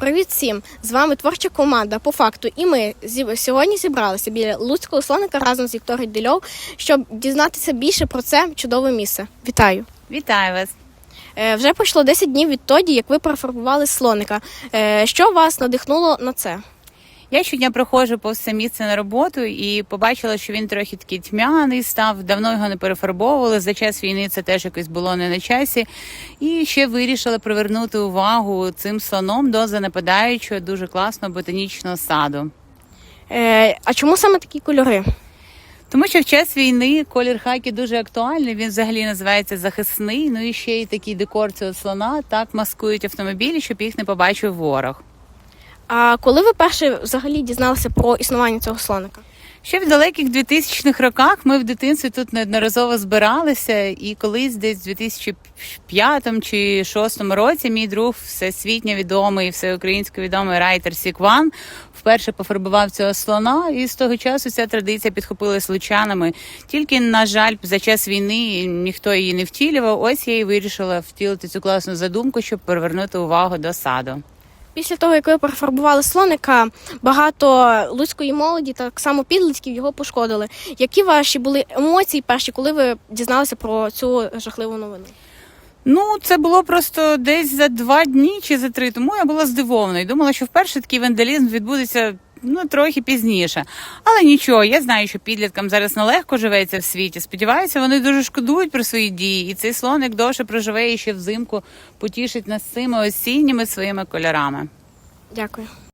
Привіт всім! З вами творча команда по факту. І ми сьогодні зібралися біля Луцького слоника разом з Вікторією Дельов, щоб дізнатися більше про це чудове місце. Вітаю! Вітаю вас. Е, вже пройшло 10 днів відтоді, як ви перефарбували слоника. Е, що вас надихнуло на це? Я щодня проходжу повз це місце на роботу і побачила, що він трохи такий тьмяний став. Давно його не перефарбовували. За час війни це теж якось було не на часі. І ще вирішила привернути увагу цим слоном до занепадаючого дуже класного ботанічного саду. Е, а чому саме такі кольори? Тому що в час війни колір хакі дуже актуальний. Він взагалі називається захисний. Ну і ще й такий декор цього слона так маскують автомобілі, щоб їх не побачив ворог. А коли ви перше взагалі дізналися про існування цього слоника? Ще в далеких 2000-х роках ми в дитинстві тут неодноразово збиралися, і колись десь в 2005 чи 2006 році мій друг всесвітньо відомий, всеукраїнсько відомий райтер Сікван вперше пофарбував цього слона, і з того часу ця традиція підхопилась лучанами. Тільки, на жаль, за час війни ніхто її не втілював. Ось я і вирішила втілити цю класну задумку, щоб привернути увагу до саду. Після того, як ви перефарбували слоника, багато луцької молоді, так само підлітків його пошкодили. Які ваші були емоції перші, коли ви дізналися про цю жахливу новину? Ну, це було просто десь за два дні чи за три. Тому я була здивована і думала, що вперше такий вандалізм відбудеться ну трохи пізніше. Але нічого, я знаю, що підліткам зараз нелегко живеться в світі. Сподіваюся, вони дуже шкодують про свої дії, і цей слоник довше проживе і ще взимку потішить нас цими осінніми своїми кольорами. Дякую.